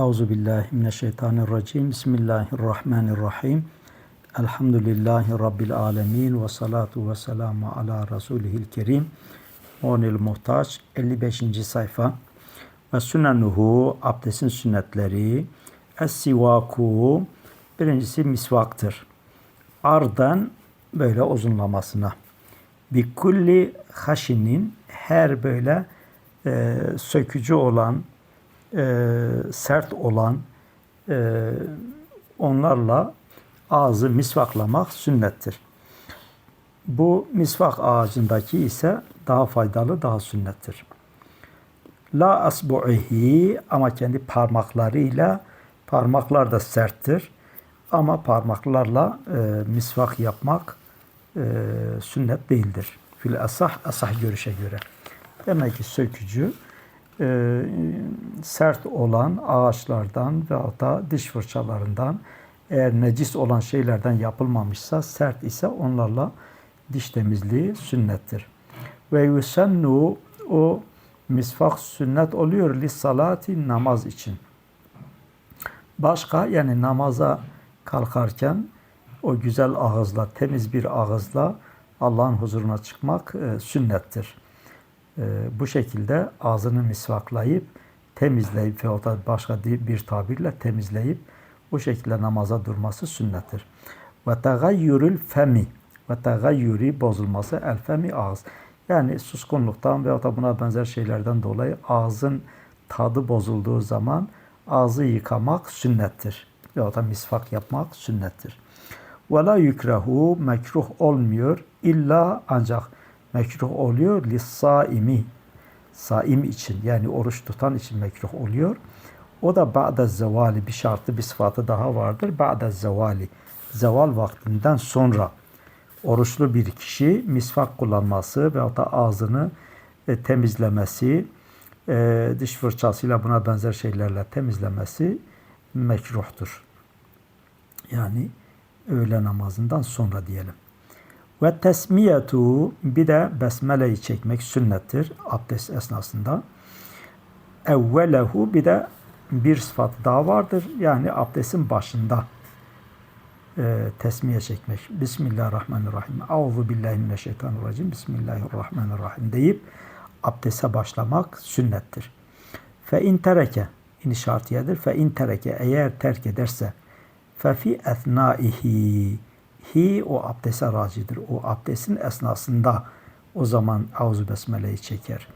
Euzu billahi mineşşeytanirracim. Bismillahirrahmanirrahim. Elhamdülillahi rabbil alamin ve salatu ve selamu ala rasulihil kerim. Onil muhtaç 55. sayfa. Ve sünnenuhu abdestin sünnetleri. Es-sivaku birincisi misvaktır. Ardan böyle uzunlamasına. Bi kulli haşinin her böyle e, sökücü olan e, sert olan e, onlarla ağzı misvaklamak sünnettir. Bu misvak ağacındaki ise daha faydalı, daha sünnettir. La asbu'ihi ama kendi parmaklarıyla parmaklar da serttir. Ama parmaklarla e, misvak yapmak e, sünnet değildir. Fil asah, asah görüşe göre. Demek ki sökücü e, sert olan ağaçlardan ve da diş fırçalarından eğer necis olan şeylerden yapılmamışsa sert ise onlarla diş temizliği sünnettir. Ve yusennu o misvak sünnet oluyor li salati namaz için. Başka yani namaza kalkarken o güzel ağızla, temiz bir ağızla Allah'ın huzuruna çıkmak e, sünnettir. E, bu şekilde ağzını misvaklayıp temizleyip ve o da başka bir tabirle temizleyip bu şekilde namaza durması sünnettir. Ve tegayyürül femi ve tegayyürü bozulması el femi ağız. Yani suskunluktan ve da buna benzer şeylerden dolayı ağzın tadı bozulduğu zaman ağzı yıkamak sünnettir. Ya da misvak yapmak sünnettir. Ve la yükrehu mekruh olmuyor illa ancak mekruh oluyor lissaimi saim için yani oruç tutan için mekruh oluyor. O da ba'da zevali bir şartı bir sıfatı daha vardır. Ba'da zevali zeval vaktinden sonra oruçlu bir kişi misvak kullanması ve da ağzını e, temizlemesi, e, diş fırçasıyla buna benzer şeylerle temizlemesi mekruhtur. Yani öğle namazından sonra diyelim. Ve tesmiyetu bir de besmeleyi çekmek sünnettir abdest esnasında. Evvelehu bir de bir sıfat daha vardır. Yani abdestin başında e, tesmiye çekmek. Bismillahirrahmanirrahim. Euzu billahi mineşşeytanirracim. Bismillahirrahmanirrahim deyip abdeste başlamak sünnettir. Fe in tereke ini şartiyedir. Fe in tereke eğer terk ederse fe fi ethnaihi hi o abdeste racidir. O abdestin esnasında o zaman Auzu Besmele'yi çeker.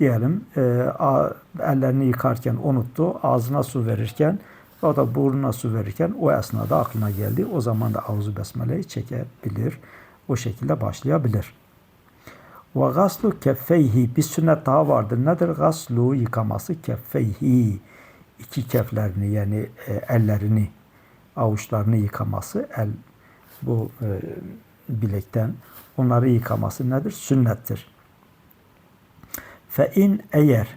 Diyelim e, ellerini yıkarken unuttu, ağzına su verirken o da burnuna su verirken o esnada aklına geldi. O zaman da Auzu Besmele'yi çekebilir. O şekilde başlayabilir. Ve gaslu keffeyhi bir sünnet daha vardır. Nedir? Gaslu yıkaması keffeyhi iki keflerini yani e, ellerini avuçlarını yıkaması el bu e, bilekten onları yıkaması nedir? Sünnettir. Fe in eğer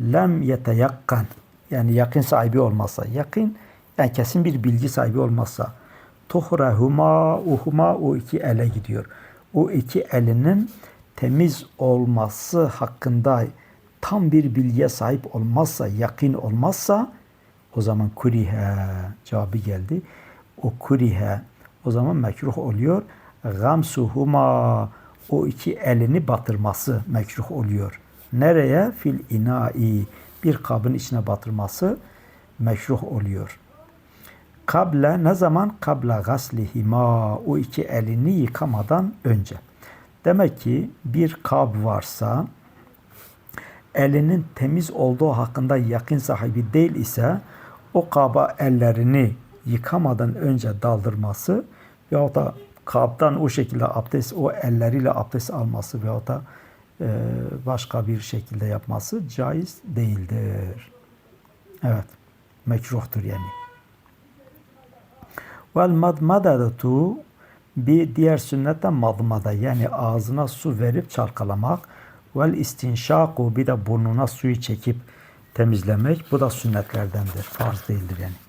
lem yeteyakkan yani yakın sahibi olmazsa yakın yani kesin bir bilgi sahibi olmazsa tuhrahuma uhuma o iki ele gidiyor. O iki elinin temiz olması hakkında tam bir bilgiye sahip olmazsa, yakın olmazsa o zaman kurihe cevabı geldi. O kurihe o zaman mekruh oluyor. Gamsuhuma o iki elini batırması mekruh oluyor. Nereye? Fil inai bir kabın içine batırması mekruh oluyor. Kable ne zaman? Kabla gaslihima o iki elini yıkamadan önce. Demek ki bir kab varsa elinin temiz olduğu hakkında yakın sahibi değil ise o kaba ellerini yıkamadan önce daldırması veyahut da kabdan o şekilde abdest, o elleriyle abdest alması veyahut da e, başka bir şekilde yapması caiz değildir. Evet. Mekruhtur yani. Vel madmadatu bir diğer sünnetten madmada yani ağzına su verip çalkalamak. Vel istinşaku bir de burnuna suyu çekip temizlemek. Bu da sünnetlerdendir. Farz değildir yani.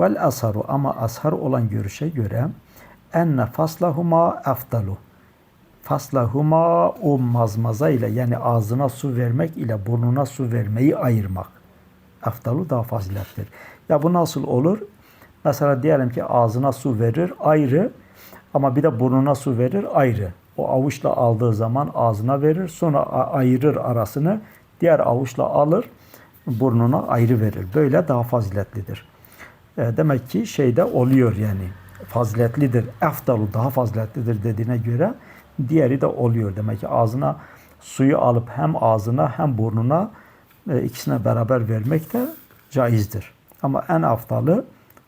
Vel asharu ama ashar olan görüşe göre enne faslahuma afdalu. Faslahuma o mazmaza ile yani ağzına su vermek ile burnuna su vermeyi ayırmak. eftalu daha fazilettir. Ya bu nasıl olur? Mesela diyelim ki ağzına su verir ayrı ama bir de burnuna su verir ayrı. O avuçla aldığı zaman ağzına verir sonra ayırır arasını diğer avuçla alır burnuna ayrı verir. Böyle daha faziletlidir. E, demek ki şeyde oluyor yani faziletlidir. Eftalu daha faziletlidir dediğine göre diğeri de oluyor. Demek ki ağzına suyu alıp hem ağzına hem burnuna e, ikisine beraber vermek de caizdir. Ama en aftalı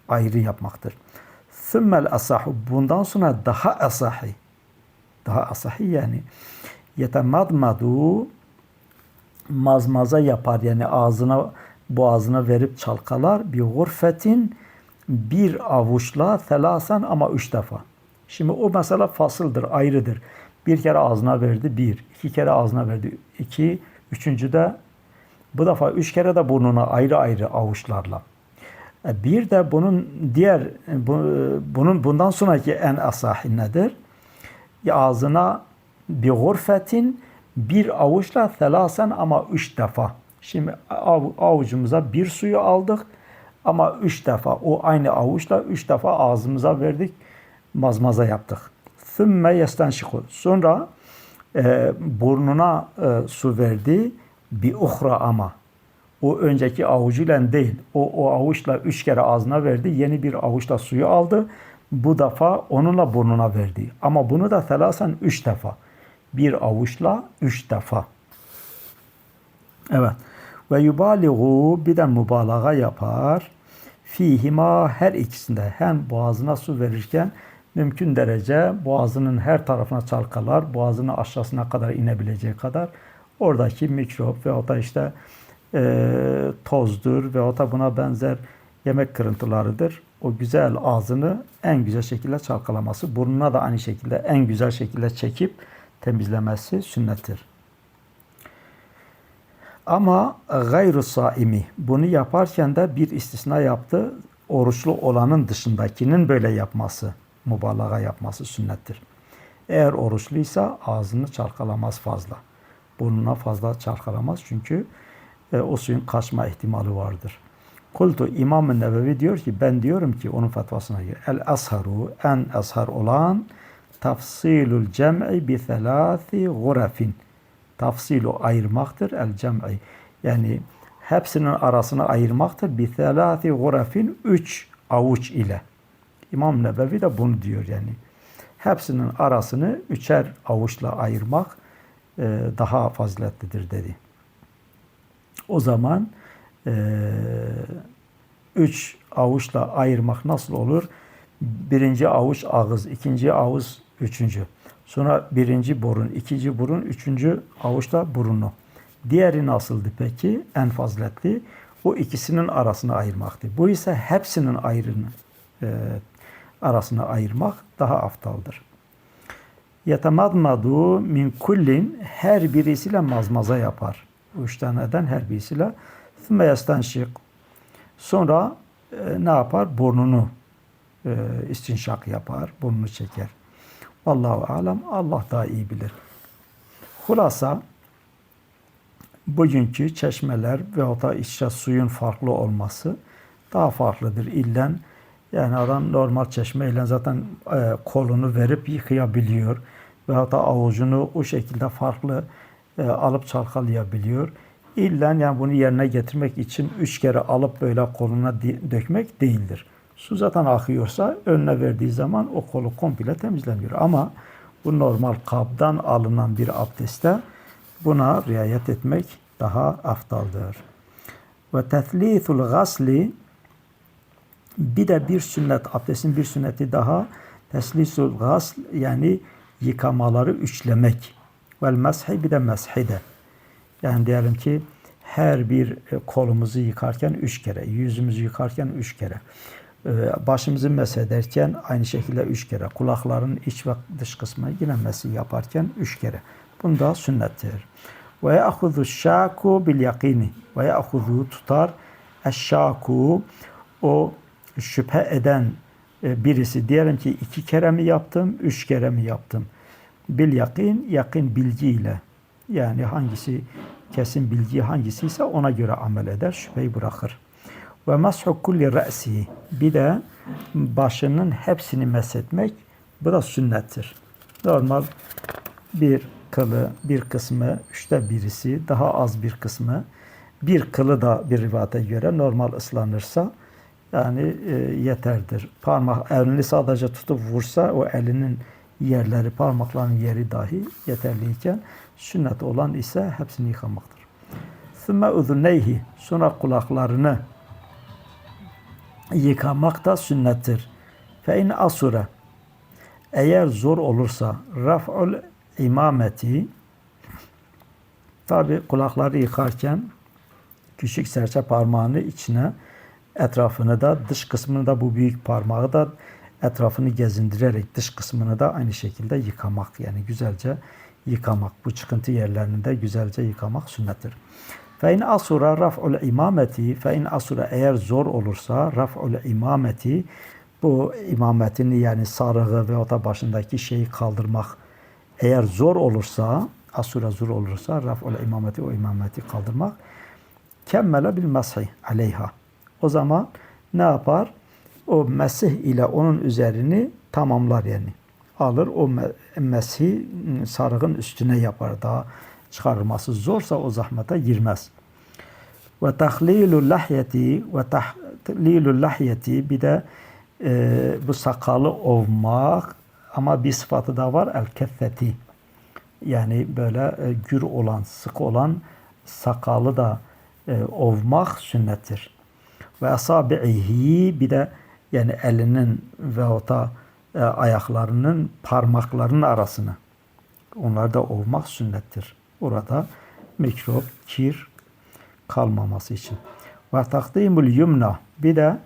ayrı yapmaktır. Sümmel asahu bundan sonra daha asahi daha asahi yani yetemadmadu mazmaza yapar yani ağzına boğazına verip çalkalar bir gurfetin bir avuçla telasen ama üç defa. Şimdi o mesela fasıldır, ayrıdır. Bir kere ağzına verdi bir, iki kere ağzına verdi iki, üçüncü de bu defa üç kere de burnuna ayrı ayrı avuçlarla. E, Bir de bunun diğer bu- bunun bundan sonraki en asahi nedir? Ağzına bir gurfetin bir avuçla telasen ama üç defa. Şimdi av- avucumuza bir suyu aldık ama üç defa o aynı avuçla üç defa ağzımıza verdik mazmaza yaptık. Sümme yestenşiku. Sonra e, burnuna e, su verdi bir uhra ama. O önceki avucuyla değil. O, o avuçla üç kere ağzına verdi. Yeni bir avuçla suyu aldı. Bu defa onunla burnuna verdi. Ama bunu da telasen üç defa. Bir avuçla üç defa. Evet. Ve yubaligu bir de mübalağa yapar. Fihima her ikisinde hem boğazına su verirken mümkün derece boğazının her tarafına çalkalar, boğazının aşağısına kadar inebileceği kadar oradaki mikrop ve da işte e, tozdur ve da buna benzer yemek kırıntılarıdır. O güzel ağzını en güzel şekilde çalkalaması, burnuna da aynı şekilde en güzel şekilde çekip temizlemesi sünnettir. Ama gayru saimi bunu yaparken de bir istisna yaptı. Oruçlu olanın dışındakinin böyle yapması, mübalağa yapması sünnettir. Eğer oruçluysa ağzını çalkalamaz fazla. Burnuna fazla çalkalamaz çünkü e, o suyun kaçma ihtimali vardır. Kultu İmam-ı Nevevi diyor ki ben diyorum ki onun fetvasına göre el asharu en ashar olan tafsilul cem'i bi thelâthi gurefin tafsilu ayırmaktır el cem'i. Yani hepsinin arasını ayırmaktır. Bi thelâthi gurefin üç avuç ile. İmam Nebevi de bunu diyor yani. Hepsinin arasını üçer avuçla ayırmak e, daha faziletlidir dedi. O zaman e, üç avuçla ayırmak nasıl olur? Birinci avuç ağız, ikinci avuç üçüncü. Sonra birinci burun, ikinci burun, üçüncü avuçla burunu. Diğeri nasıldı peki? En faziletli. O ikisinin arasını ayırmaktı. Bu ise hepsinin ayrını e, arasına ayırmak daha aftaldır. Yetemadmadu min kullin her birisiyle mazmaza yapar. Üç taneden her birisiyle. Thümme yestenşik. Sonra e, ne yapar? Burnunu e, istinşak yapar. Burnunu çeker. Allahu alem. Allah daha iyi bilir. Hulasa bugünkü çeşmeler ve da işte suyun farklı olması daha farklıdır. İllen yani adam normal çeşmeyle zaten e, kolunu verip yıkayabiliyor. Ve da avucunu o şekilde farklı e, alıp çalkalayabiliyor. İllen yani bunu yerine getirmek için üç kere alıp böyle koluna dökmek değildir. Su zaten akıyorsa önüne verdiği zaman o kolu komple temizleniyor. Ama bu normal kabdan alınan bir abdestte buna riayet etmek daha aftaldır. Ve teslithul gasli bir de bir sünnet, abdestin bir sünneti daha teslisul gasl yani yıkamaları üçlemek. Vel meshi bir de meshi de. Yani diyelim ki her bir e, kolumuzu yıkarken üç kere, yüzümüzü yıkarken üç kere, başımızı mesederken aynı şekilde üç kere, kulakların iç ve dış kısmı yine mesi yaparken üç kere. Bunda sünnettir. Ve ya'huzu şaku bil yakini. Ve ya'huzu tutar eşşaku o şüphe eden e, birisi diyelim ki iki kere mi yaptım, üç kere mi yaptım? Bil yakin, yakın bilgiyle. Yani hangisi kesin bildiği hangisi ise ona göre amel eder, şüpheyi bırakır. Ve mashu kulli re'si. Bir de başının hepsini meshetmek bu da sünnettir. Normal bir kılı, bir kısmı, üçte birisi, daha az bir kısmı, bir kılı da bir rivayete göre normal ıslanırsa yani e, yeterdir. Parmak elini sadece tutup vursa o elinin yerleri, parmaklarının yeri dahi yeterliyken sünnet olan ise hepsini yıkamaktır. Sümme uzuneyhi sonra kulaklarını yıkamak da sünnettir. Fe in asura eğer zor olursa raf'ul imameti tabi kulakları yıkarken küçük serçe parmağını içine etrafını da dış kısmını da bu büyük parmağı da etrafını gezindirerek dış kısmını da aynı şekilde yıkamak yani güzelce yıkamak bu çıkıntı yerlerini de güzelce yıkamak sünnettir. Fe in asura raf'ul imameti fe in asura eğer zor olursa raf'ul imameti bu imametini yani sarığı ve da başındaki şeyi kaldırmak eğer zor olursa asura zor olursa raf'ul imameti o imameti kaldırmak kemmele bil meshi aleyha. O zaman ne yapar? O mesih ile onun üzerini tamamlar yani. Alır o meshi sarığın üstüne yapar. Daha çıkarılması zorsa o zahmete girmez. Ve tahlilul lahyeti ve tahlilul lahyeti bir de e, bu sakalı ovmak ama bir sıfatı da var el keffeti. Yani böyle e, gür olan, sık olan sakalı da e, ovmak sünnettir. Ve asabihi bir de yani elinin ve da e, ayaklarının parmaklarının arasını onları da ovmak sünnettir. Orada mikrop, kir kalmaması için. Ve takdimul yumna bir de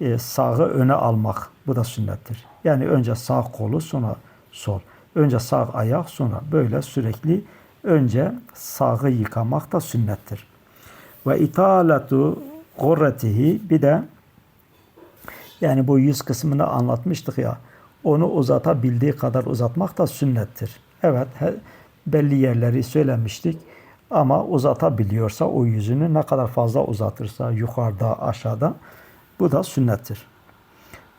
e, sağı öne almak. Bu da sünnettir. Yani önce sağ kolu sonra sol. Önce sağ ayak sonra böyle sürekli önce sağı yıkamak da sünnettir. Ve italatu gurretihi bir de yani bu yüz kısmını anlatmıştık ya onu uzatabildiği kadar uzatmak da sünnettir. Evet belli yerleri söylemiştik ama uzatabiliyorsa o yüzünü ne kadar fazla uzatırsa yukarıda aşağıda bu da sünnettir.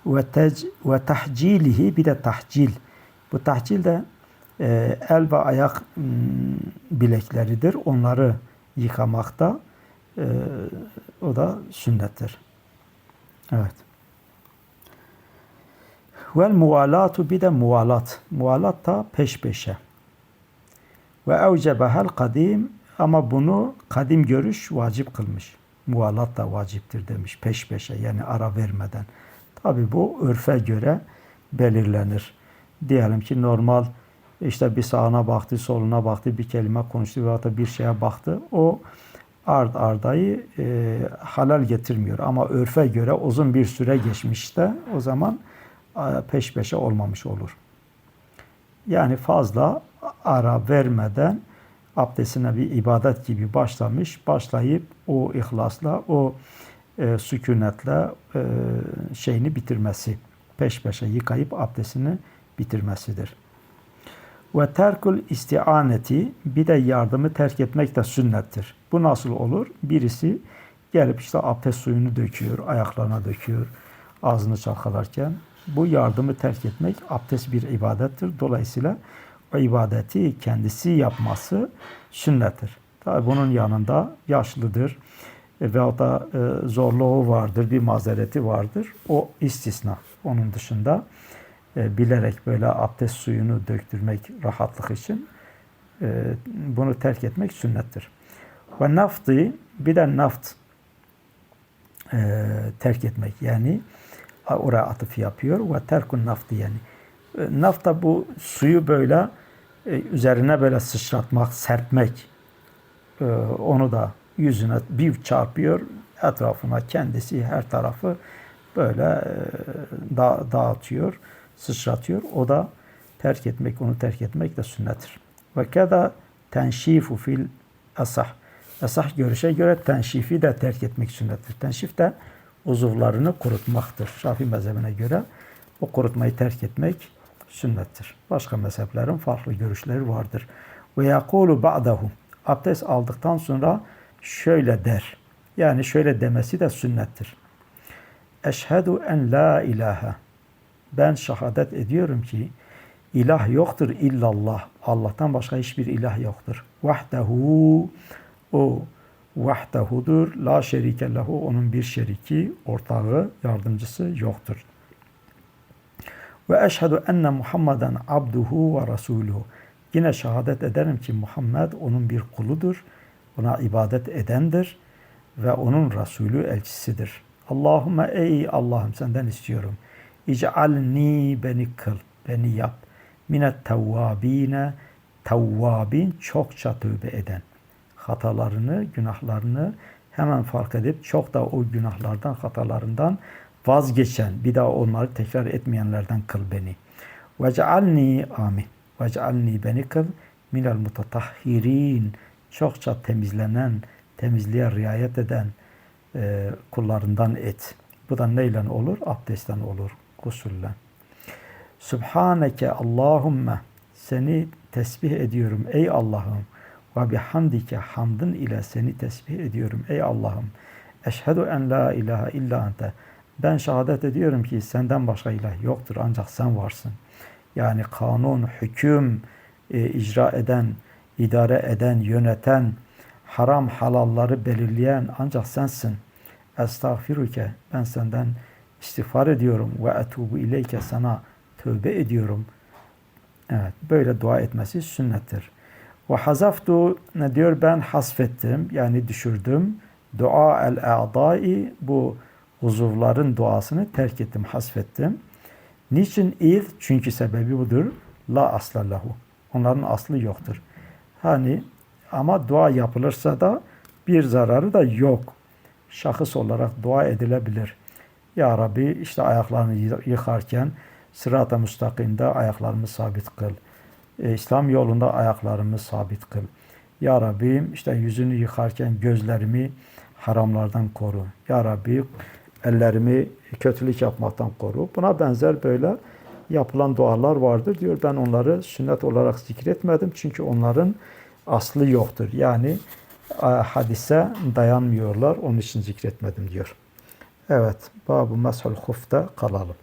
Ve, tec, ve tahcilihi bir de tahcil. Bu tahcil de e, el ve ayak m, bilekleridir. Onları yıkamakta e, o da sünnettir. Evet. Vel muvalatu bir de muvalat. Muvalat da peş peşe. Ve evcebehel kadim ama bunu kadim görüş vacip kılmış. Muvalat da vaciptir demiş peş peşe yani ara vermeden. Tabi bu örfe göre belirlenir. Diyelim ki normal işte bir sağına baktı, soluna baktı, bir kelime konuştu veya da bir şeye baktı. O ard ardayı e, halal getirmiyor. Ama örfe göre uzun bir süre geçmişte o zaman e, peş peşe olmamış olur. Yani fazla ara vermeden abdestine bir ibadet gibi başlamış, başlayıp o ihlasla, o e, sükunetle e, şeyini bitirmesi, peş peşe yıkayıp abdestini bitirmesidir. Ve terkul istianeti bir de yardımı terk etmek de sünnettir. Bu nasıl olur? Birisi gelip işte abdest suyunu döküyor, ayaklarına döküyor, ağzını çalkalarken. Bu yardımı terk etmek abdest bir ibadettir. Dolayısıyla ibadeti kendisi yapması sünnettir. Tabi bunun yanında yaşlıdır e, veyahut da e, zorluğu vardır, bir mazereti vardır. O istisna. Onun dışında e, bilerek böyle abdest suyunu döktürmek rahatlık için bunu terk etmek sünnettir. Ve naftı bir de naft terk etmek yani oraya atıf yapıyor ve terkun naftı yani nafta bu suyu böyle e, üzerine böyle sıçratmak, serpmek e, onu da yüzüne bir çarpıyor etrafına kendisi her tarafı böyle e, da, dağıtıyor sıçratıyor. O da terk etmek, onu terk etmek de sünnettir. Ve kada tenşifu fil asah. Asah görüşe göre tenşifi de terk etmek sünnettir. Tenşif de uzuvlarını kurutmaktır. Şafii mezhebine göre o kurutmayı terk etmek sünnettir. Başka mezheplerin farklı görüşleri vardır. Ve yakulu ba'dahu. abdest aldıktan sonra şöyle der. Yani şöyle demesi de sünnettir. Eşhedü en la ilahe. Ben şehadet ediyorum ki ilah yoktur illallah. Allah'tan başka hiçbir ilah yoktur. Vahdehu o vahdehudur. La şerike lehu. Onun bir şeriki, ortağı, yardımcısı yoktur. Ve eşhedü enne Muhammeden abduhu ve rasuluhu. Yine şehadet ederim ki Muhammed onun bir kuludur. Ona ibadet edendir ve onun Resulü elçisidir. Allahümme ey Allah'ım senden istiyorum. İc'alni beni kıl, beni yap. Minet tevvabine, tevvabin çokça tövbe eden. Hatalarını, günahlarını hemen fark edip çok da o günahlardan, hatalarından vazgeçen, bir daha onları tekrar etmeyenlerden kıl beni. Vec'alni amin. Vec'alni beni kıl minel mutatahhirin. Çokça temizlenen, temizliğe riayet eden e, kullarından et. Bu da neyle olur? Abdestten olur, gusulle. Subhaneke Allahümme seni tesbih ediyorum ey Allah'ım ve bihamdike hamdın ile seni tesbih ediyorum ey Allah'ım. Eşhedü en la ilahe illa ente. Ben şehadet ediyorum ki senden başka ilah yoktur ancak sen varsın. Yani kanun, hüküm e, icra eden, idare eden, yöneten, haram halalları belirleyen ancak sensin. Estağfiruke ben senden istiğfar ediyorum ve etubu ileyke sana tövbe ediyorum. Evet böyle dua etmesi sünnettir. Ve hazaftu ne diyor ben hasfettim yani düşürdüm. Dua el a'dai bu uzuvların duasını terk ettim, hasfettim. Niçin iz? Çünkü sebebi budur. La asla lahu. Onların aslı yoktur. Hani ama dua yapılırsa da bir zararı da yok. Şahıs olarak dua edilebilir. Ya Rabbi işte ayaklarını yıkarken sırat-ı müstakimde ayaklarımı sabit kıl. E, İslam yolunda ayaklarımı sabit kıl. Ya Rabbi işte yüzünü yıkarken gözlerimi haramlardan koru. Ya Rabbi ellerimi kötülük yapmaktan koru. Buna benzer böyle yapılan dualar vardır diyor. Ben onları sünnet olarak zikretmedim çünkü onların aslı yoktur. Yani hadise dayanmıyorlar. Onun için zikretmedim diyor. Evet. Babu meshul hufta kalalım.